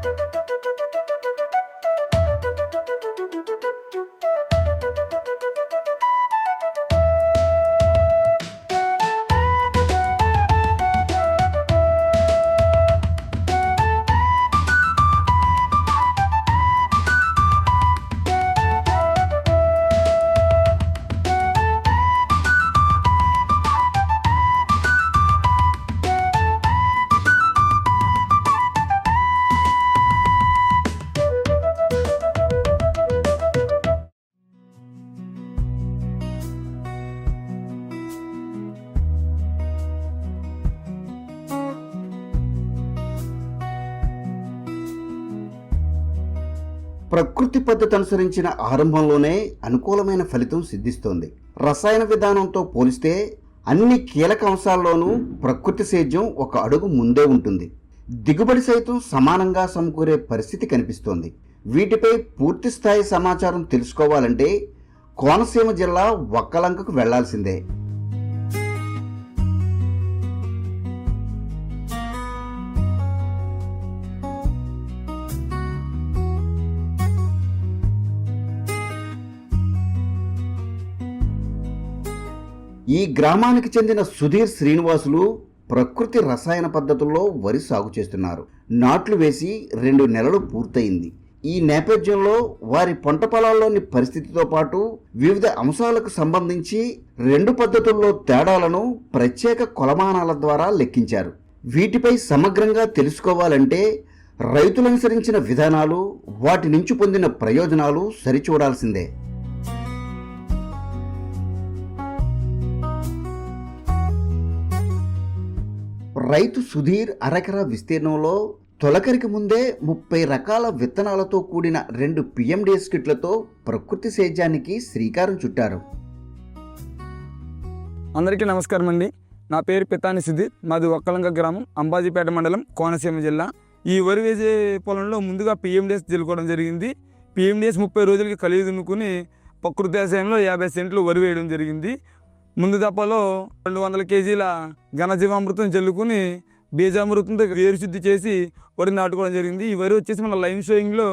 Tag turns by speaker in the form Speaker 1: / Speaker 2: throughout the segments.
Speaker 1: Thank you. ప్రకృతి పద్ధతి అనుసరించిన ఆరంభంలోనే అనుకూలమైన ఫలితం సిద్ధిస్తోంది. రసాయన విధానంతో పోలిస్తే అన్ని కీలక అంశాల్లోనూ ప్రకృతి సేద్యం ఒక అడుగు ముందే ఉంటుంది. దిగుబడి సైతం సమానంగా సమకూరే పరిస్థితి కనిపిస్తోంది. వీటిపై పూర్తి స్థాయి సమాచారం తెలుసుకోవాలంటే కోనసీమ జిల్లా ఒక్కలంకకు వెళ్ళాల్సిందే. ఈ గ్రామానికి చెందిన సుధీర్ శ్రీనివాసులు ప్రకృతి రసాయన పద్ధతుల్లో వరి సాగు చేస్తున్నారు. నాట్లు వేసి రెండు నెలలు పూర్తయింది. ఈ నేపథ్యంలో వారి పంట పొలాల్లోని పరిస్థితితో పాటు వివిధ అంశాలకు సంబంధించి రెండు పద్ధతుల్లో తేడాలను ప్రత్యేక కొలమానాల ద్వారా లెక్కించారు. వీటిపై సమగ్రంగా తెలుసుకోవాలంటే రైతులు అనుసరించిన విధానాలు వాటి నుంచి పొందిన ప్రయోజనాలు సరిచూడాల్సిందే. రైతు సుధీర్ అరకర విస్తీర్ణంలో తొలకరికి ముందే ముప్పై రకాల విత్తనాలతో కూడిన రెండు పిఎండిఎస్ కిట్లతో ప్రకృతి సేద్యానికి శ్రీకారం చుట్టారు.
Speaker 2: అందరికీ నమస్కారం అండి. నా పేరు పితాని సుధీర్ మాది ఒక్కలంక గ్రామం అంబాజీపేట మండలం కోనసీమ జిల్లా. ఈ వరి వేసే పొలంలో ముందుగా పిఎండిఎస్ జల్లుకోవడం జరిగింది. పిఎండిఎస్ ముప్పై రోజులకి కలిగి దున్నుకుని ప్రకృతి వ్యవసాయంలో యాభై సెంట్లు వరి వేయడం జరిగింది. ముందు దప్పలో రెండు వందల కేజీల ఘనజీవామృతం చల్లుకుని బీజామృతంతో వేరుశుద్ధి చేసి వరి నాటుకోవడం జరిగింది. ఈ వరి వచ్చేసి మన లైన్ షోయింగ్లో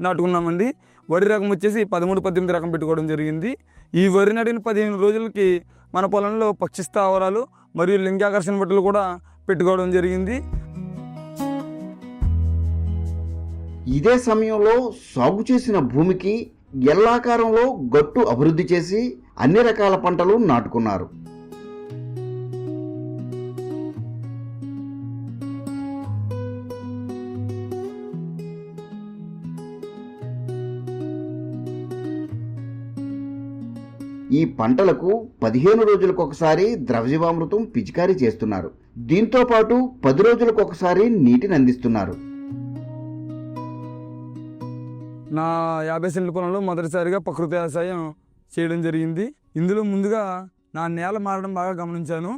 Speaker 2: నాటుకున్నామండి. వరి రకం వచ్చేసి పదమూడు పద్దెనిమిది రకం పెట్టుకోవడం జరిగింది. ఈ వరి నాటిన పదిహేను రోజులకి మన పొలంలో పక్షి స్థావరాలు మరియు లింగాకర్షణ బట్టలు కూడా పెట్టుకోవడం జరిగింది.
Speaker 1: ఇదే సమయంలో సాగు చేసిన భూమికి ఎల్లాకారంలో గట్టు అభివృద్ధి చేసి అన్ని రకాల పంటలు నాటుకున్నారు. ఈ పంటలకు పదిహేను రోజులకొకసారి ద్రవజీవామృతం పిచికారీ చేస్తున్నారు. దీంతో పాటు పది రోజులకొకసారి నీటిని అందిస్తున్నారు.
Speaker 2: నా యాభై సెంట్ల పొలంలో మొదటిసారిగా ప్రకృతి వ్యవసాయం చేయడం జరిగింది. ఇందులో ముందుగా నా నేల మారడం బాగా గమనించాను.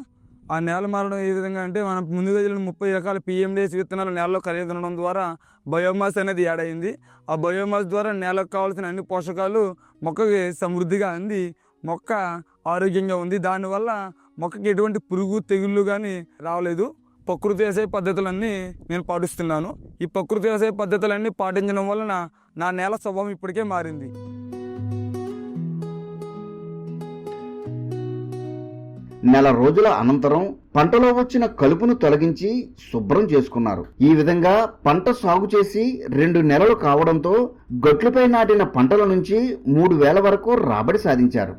Speaker 2: ఆ నేల మారడం ఏ విధంగా అంటే మనం ముందుగా జరిగిన ముప్పై రకాల పిఎండిఎస్ విత్తనాలు నేలలో కలిగి ఉండడం ద్వారా బయోమాస్ అనేది యాడ్ అయింది. ఆ బయోమాస్ ద్వారా నేలకు కావాల్సిన అన్ని పోషకాలు మొక్కకి సమృద్ధిగా అంది. మొక్క ఆరోగ్యంగా ఉంది. దానివల్ల మొక్కకి ఎటువంటి పురుగు తెగుళ్ళు కానీ రావలేదు ప్రకృతి వ్యవసాయ పద్ధతులన్నీ నేను పాటిస్తున్నాను. ఈ ప్రకృతి వ్యవసాయ పద్ధతులన్నీ పాటించడం వలన నా నేల స్వభావం ఇప్పటికే మారింది.
Speaker 1: నెల రోజుల అనంతరం పంటలో వచ్చిన కలుపును తొలగించి శుభ్రం చేసుకున్నారు. ఈ విధంగా పంట సాగు చేసి రెండు నెలలు కావడంతో గట్లపై నాటిన పంటల నుంచి మూడు వేల వరకు రాబడి సాధించారు.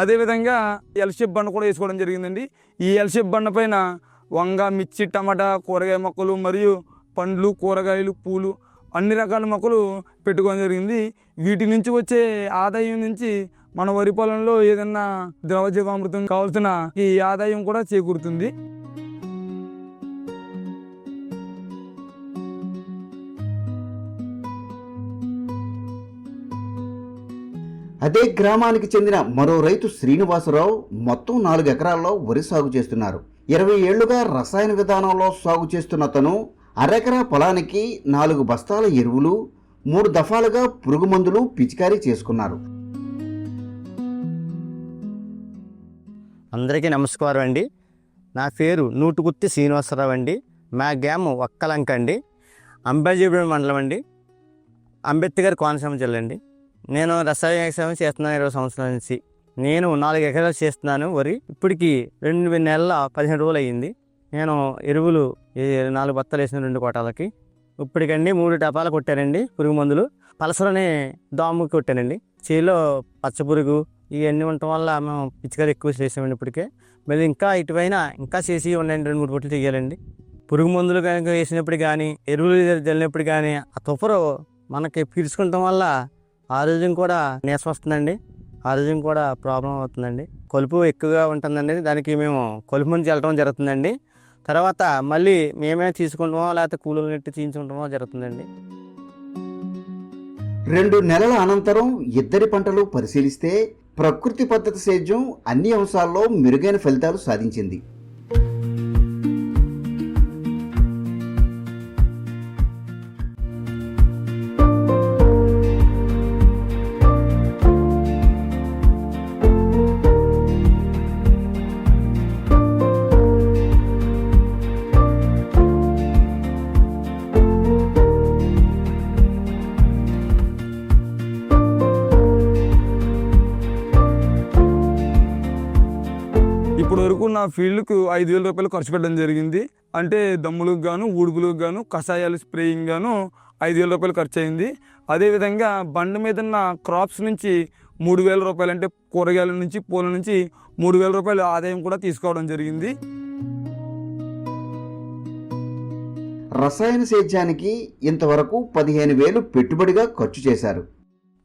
Speaker 2: అదేవిధంగా ఎల్షేప్ బండ కూడా వేసుకోవడం జరిగిందండి. ఈ ఎల్షేప్ బండ పైన వంగ మిర్చి టమాటా కూరగాయ మొక్కలు మరియు పండ్లు కూరగాయలు పూలు అన్ని రకాల మొక్కలు పెట్టుకోవడం జరిగింది. వీటి నుంచి వచ్చే ఆదాయం నుంచి మన వరి పొలంలో ఏదన్నా ద్రవజీవామృతం కావాల్సిన ఈ ఆదాయం కూడా చేకూరుతుంది.
Speaker 1: అదే గ్రామానికి చెందిన మరో రైతు శ్రీనివాసరావు మొత్తం నాలుగు ఎకరాల్లో వరి సాగు చేస్తున్నారు. ఇరవై ఏళ్ళుగా రసాయన విధానంలో సాగు చేస్తున్న తను అరెకరా పొలానికి నాలుగు బస్తాల ఎరువులు మూడు దఫాలుగా పురుగు మందులు పిచికారీ చేసుకున్నారు.
Speaker 3: అందరికీ నమస్కారం అండి. నా పేరు నూటుగుత్తి శ్రీనివాసరావు అండి. మా గ్యాము ఒక్కలంక అండి. అంబాజీపురం మండలం అండి. అంబేద్కర్ కోనసీమ జిల్లా అండి. నేను రసాయన వ్యవసాయం చేస్తున్నాను ఇరవై సంవత్సరాల నుంచి. నేను నాలుగు ఎకరాలు చేస్తున్నాను వరి. ఇప్పటికి రెండు నెలల పదిహేను రోజులు అయ్యింది. నేను ఎరువులు నాలుగు బత్తాలు వేసిన రెండు కోటాలకి. ఇప్పటికండి మూడు టపాలు కొట్టానండి పురుగు మందులు. పలసరని దోమ కొట్టానండి. చేలో పచ్చ పురుగు ఇవన్నీ ఉండటం వల్ల మేము పిచ్చికలు ఎక్కువ చేసామండి ఇప్పటికే. మళ్ళీ ఇంకా ఇటువైన ఇంకా చేసి ఉన్నాయండి రెండు మూడు పొట్లు చేయాలండి. పురుగు మందులు కనుక వేసినప్పుడు కానీ ఎరువులు చల్లినప్పుడు కానీ ఆ తుఫరు మనకి పీల్చుకుంటాం వల్ల ఆరోగ్యం కూడా నీరసం వస్తుందండి. ఆరోగ్యం కూడా ప్రాబ్లం అవుతుందండి. కొలుపు ఎక్కువగా ఉంటుందండి. దానికి మేము కొలుపు మందు వెళ్ళడం జరుగుతుందండి. తర్వాత మళ్ళీ మేమే తీసుకుంటామో లేకపోతే కూలీలు నెట్టి తీయించుకుంటామో జరుగుతుందండి.
Speaker 1: రెండు నెలల అనంతరం ఇద్దరి పంటలు పరిశీలిస్తే ప్రకృతి పద్ధతి సేద్యం అన్ని అంశాల్లో మెరుగైన ఫలితాలు సాధించింది.
Speaker 2: నా ఫీల్డ్కు ఐదు వేల రూపాయలు ఖర్చు పెట్టడం జరిగింది. అంటే దమ్ములకు గాను ఊడుపులకు గాను కషాయాలు స్ప్రేయింగ్ గాను ఐదు వేల రూపాయలు ఖర్చు అయింది. అదేవిధంగా బండ మీద ఉన్న క్రాప్స్ నుంచి మూడు వేల రూపాయలు అంటే కూరగాయల నుంచి పూల నుంచి మూడు వేల రూపాయలు ఆదాయం కూడా తీసుకోవడం జరిగింది.
Speaker 1: రసాయన సేద్యానికి ఇంతవరకు పదిహేను వేలు పెట్టుబడిగా ఖర్చు చేశారు.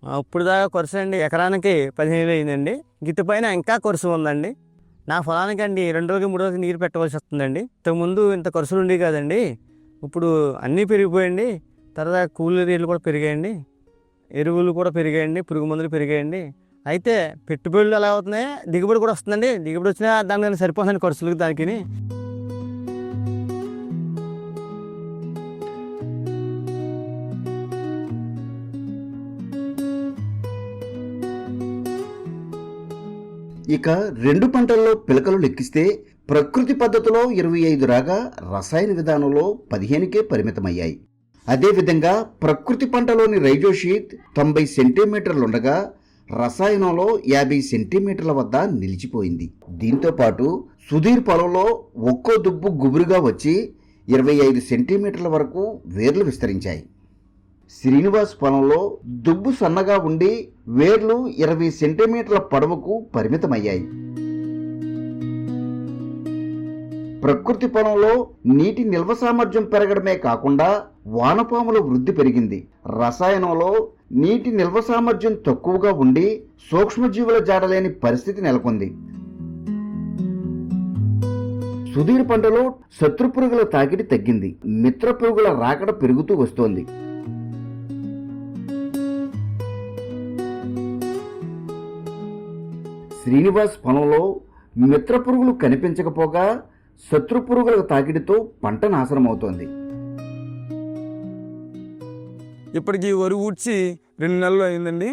Speaker 3: ఆ, ఇప్పుడు దాకా కొరస అండి ఎకరానికి పదిహేను అయిందండి. గిట్టు పైన ఇంకా కొరసు ఉందండి. నా పొలానికి అండి రెండు రోజులు మూడు రోజులు నీరు పెట్టవలసి వస్తుందండి. ఇంతకుముందు ఇంత కొరసలు ఉండేవి కదండి. ఇప్పుడు అన్నీ పెరిగిపోయండి. తర్వాత కూలి రేట్లు కూడా పెరిగాయండి. ఎరువులు కూడా పెరిగాయండి. పురుగు మందులు పెరిగాయండి. అయితే పెట్టుబడులు ఎలా అవుతున్నాయి దిగుబడి కూడా వస్తుందండి. దిగుబడి వచ్చినా దానికి సరిపోతుందండి ఖర్చులకు దానికి
Speaker 1: ఇక రెండు పంటల్లో పిలకలు లెక్కిస్తే ప్రకృతి పద్ధతిలో ఇరవై ఐదు రాగా రసాయన విధానంలో పదిహేనుకే పరిమితమయ్యాయి. అదేవిధంగా ప్రకృతి పంటలోని రైజోషీత్ తొంభై సెంటీమీటర్లుండగా రసాయనంలో యాభై సెంటీమీటర్ల వద్ద నిలిచిపోయింది. దీంతో పాటు సుధీర్ పొలంలో ఒక్కో దుబ్బు గుబురుగా వచ్చి ఇరవై ఐదు సెంటీమీటర్ల వరకు వేర్లు విస్తరించాయి. శ్రీనివాస్ పొలంలో దుబ్బు సన్నగా ఉండి వేర్లు ఇరవై సెంటీమీటర్ల పొడవుకు పరిమితమయ్యాయి. ప్రకృతి పొలంలో నీటి నిల్వ సామర్థ్యం పెరగడమే కాకుండా వానపాముల వృద్ధి పెరిగింది. రసాయనంలో నీటి నిల్వ సామర్థ్యం తక్కువగా ఉండి సూక్ష్మజీవుల జాడలేని పరిస్థితి నెలకొంది. సుధీర్ పంటలో శత్రు పురుగుల తాకిడి తగ్గింది. మిత్ర పురుగుల రాకడ పెరుగుతూ వస్తోంది. శ్రీనివాస్ పొలంలో మిత్ర పురుగులు కనిపించకపోగా శత్రు పురుగుల తాకిడితో పంట నాశనమవుతోంది.
Speaker 2: ఇప్పటికి వరి ఊడ్చి రెండు నెలలు అయిందండి.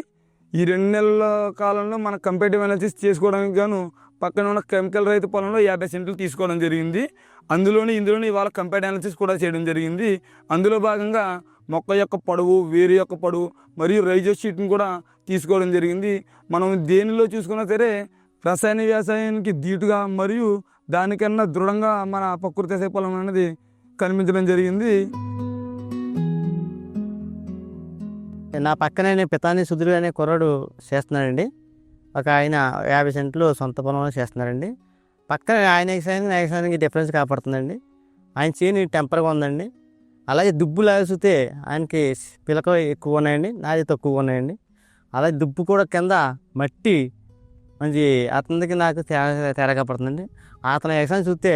Speaker 2: ఈ రెండు నెలల కాలంలో మన కంపేటివ్ అనాలిసిస్ చేసుకోవడానికి గాను పక్కన ఉన్న కెమికల్ రైతు పొలంలో యాభై సెంట్లు తీసుకోవడం జరిగింది. అందులోని ఇందులోని ఇవాళ కంపేటివ్ అనాలిసిస్ కూడా చేయడం జరిగింది. అందులో భాగంగా మొక్క యొక్క పొడవు వేరు యొక్క పొడవు మరియు రైజో షీట్ని కూడా తీసుకోవడం జరిగింది. మనం దేనిలో చూసుకున్నా సరే రసాయన వ్యవసాయానికి ధీటుగా మరియు దానికన్నా దృఢంగా మన ప్రకృతి సేపలం పొలం అనేది కనిపించడం జరిగింది.
Speaker 3: నా పక్కనే పితాని సుధీర్ అనే కుర్రాడు చేస్తున్నాడండి. ఒక ఆయన యాభై సెంట్లు సొంత పొలంలో చేస్తున్నారండి పక్కన ఆయన ఎగసానికి నా డిఫరెన్స్ కాపాడుతుందండి. ఆయన చేని టెంపర్గా ఉందండి. అలాగే దుబ్బు లాగితే ఆయనకి పిలక ఎక్కువ ఉన్నాయండి నాది తక్కువ ఉన్నాయండి. అలాగే దుబ్బు కూడా కింద మట్టి మంచి అతనికి నాకు తేడా తేడా కాపాడుతుందండి అతను ఎగసాన్ని చూస్తే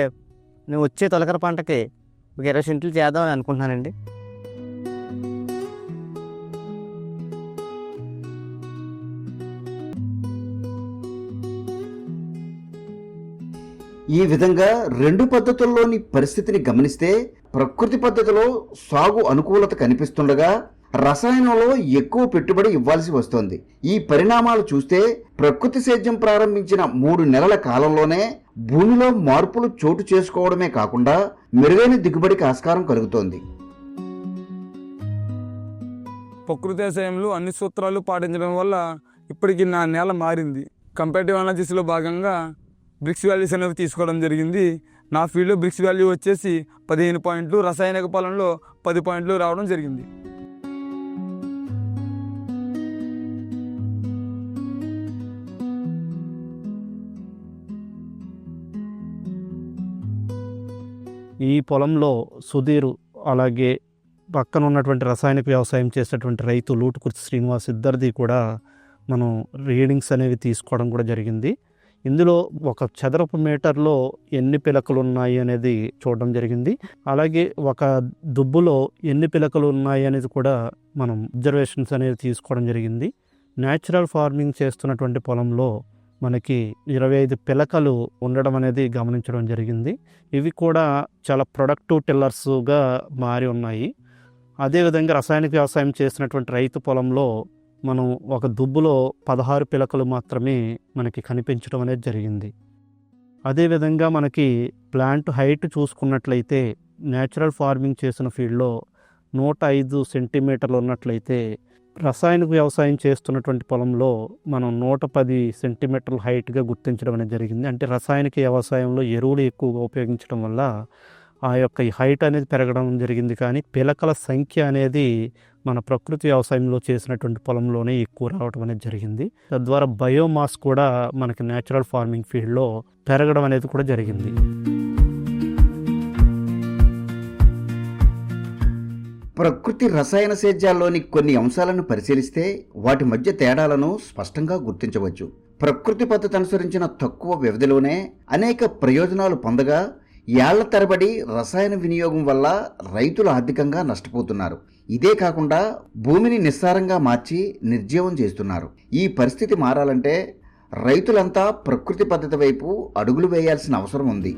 Speaker 3: నేను వచ్చే తొలకర పంటకి ఒక ఇరవై సెంట్లు చేద్దామని అనుకుంటున్నానండి.
Speaker 1: ఈ విధంగా రెండు పద్ధతుల్లోని పరిస్థితిని గమనిస్తే ప్రకృతి పద్ధతిలో సాగు అనుకూలత కనిపిస్తుండగా రసాయనంలో ఎక్కువ పెట్టుబడి ఇవ్వాల్సి వస్తోంది. ఈ పరిణామాలు చూస్తే ప్రకృతి సేద్యం ప్రారంభించిన మూడు నెలల కాలంలోనే భూమిలో మార్పులు చోటు చేసుకోవడమే కాకుండా మెరుగైన దిగుబడికి ఆస్కారం కలుగుతోంది.
Speaker 2: ప్రకృతి వ్యవసాయంలో అన్ని సూత్రాలు పాటించడం వల్ల ఇప్పటికి నా నేల మారింది. కంపారిటివ్ అనాలిసిస్లో భాగంగా బ్రిక్స్ వాల్యూస్ అనేవి తీసుకోవడం జరిగింది. నా ఫీల్డ్లో బ్రిక్స్ వాల్యూ వచ్చేసి పదిహేను పాయింట్లు రసాయనిక పొలంలో పది పాయింట్లు రావడం జరిగింది.
Speaker 4: ఈ పొలంలో సుధీర్ అలాగే పక్కన ఉన్నటువంటి రసాయనిక వ్యవసాయం చేసేటువంటి రైతు లూటుకుర్తి శ్రీనివాస్ ఇద్దరిది కూడా మనం రీడింగ్స్ అనేవి తీసుకోవడం కూడా జరిగింది. ఇందులో ఒక చదరపు మీటర్లో ఎన్ని పిలకలు ఉన్నాయి అనేది చూడడం జరిగింది. అలాగే ఒక దుబ్బులో ఎన్ని పిలకలు ఉన్నాయి అనేది కూడా మనం అబ్జర్వేషన్స్ అనేది తీసుకోవడం జరిగింది. న్యాచురల్ ఫార్మింగ్ చేస్తున్నటువంటి పొలంలో మనకి ఇరవై ఐదు పిలకలు ఉండడం అనేది గమనించడం జరిగింది. ఇవి కూడా చాలా ప్రొడక్టివ్ టిల్లర్స్గా మారి ఉన్నాయి. అదేవిధంగా రసాయనిక వ్యవసాయం చేసినటువంటి రైతు పొలంలో మనం ఒక దుబ్బులో పదహారు పిలకలు మాత్రమే మనకి కనిపించడం అనేది జరిగింది. అదేవిధంగా మనకి ప్లాంట్ హైట్ చూసుకున్నట్లయితే న్యాచురల్ ఫార్మింగ్ చేసిన ఫీల్డ్లో నూట ఐదు సెంటీమీటర్లు ఉన్నట్లయితే రసాయనిక వ్యవసాయం చేస్తున్నటువంటి పొలంలో మనం నూట పది సెంటీమీటర్ల హైట్గా గుర్తించడం అనేది జరిగింది. అంటే రసాయనిక వ్యవసాయంలో ఎరువులు ఎక్కువగా ఉపయోగించడం వల్ల ఆ యొక్క హైట్ అనేది పెరగడం జరిగింది. కానీ పిలకల సంఖ్య అనేది మన ప్రకృతి వ్యవసాయంలో చేసినటువంటి పొలంలోనే ఎక్కువ రావడం అనేది జరిగింది. తద్వారా బయోమాస్ కూడా మనకి న్యాచురల్ ఫార్మింగ్ ఫీల్డ్లో పెరగడం అనేది కూడా జరిగింది.
Speaker 1: ప్రకృతి రసాయన సేద్యాల్లోని కొన్ని అంశాలను పరిశీలిస్తే వాటి మధ్య తేడాలను స్పష్టంగా గుర్తించవచ్చు. ప్రకృతి పద్ధతి అనుసరించిన తక్కువ వ్యవధిలోనే అనేక ప్రయోజనాలు పొందగా ఏళ్ళ తరబడి రసాయన వినియోగం వల్ల రైతులు ఆర్థికంగా నష్టపోతున్నారు. ఇదే కాకుండా భూమిని నిస్సారంగా మార్చి నిర్జీవం చేస్తున్నారు. ఈ పరిస్థితి మారాలంటే రైతులంతా ప్రకృతి పద్ధతి వైపు అడుగులు వేయాల్సిన అవసరం ఉంది.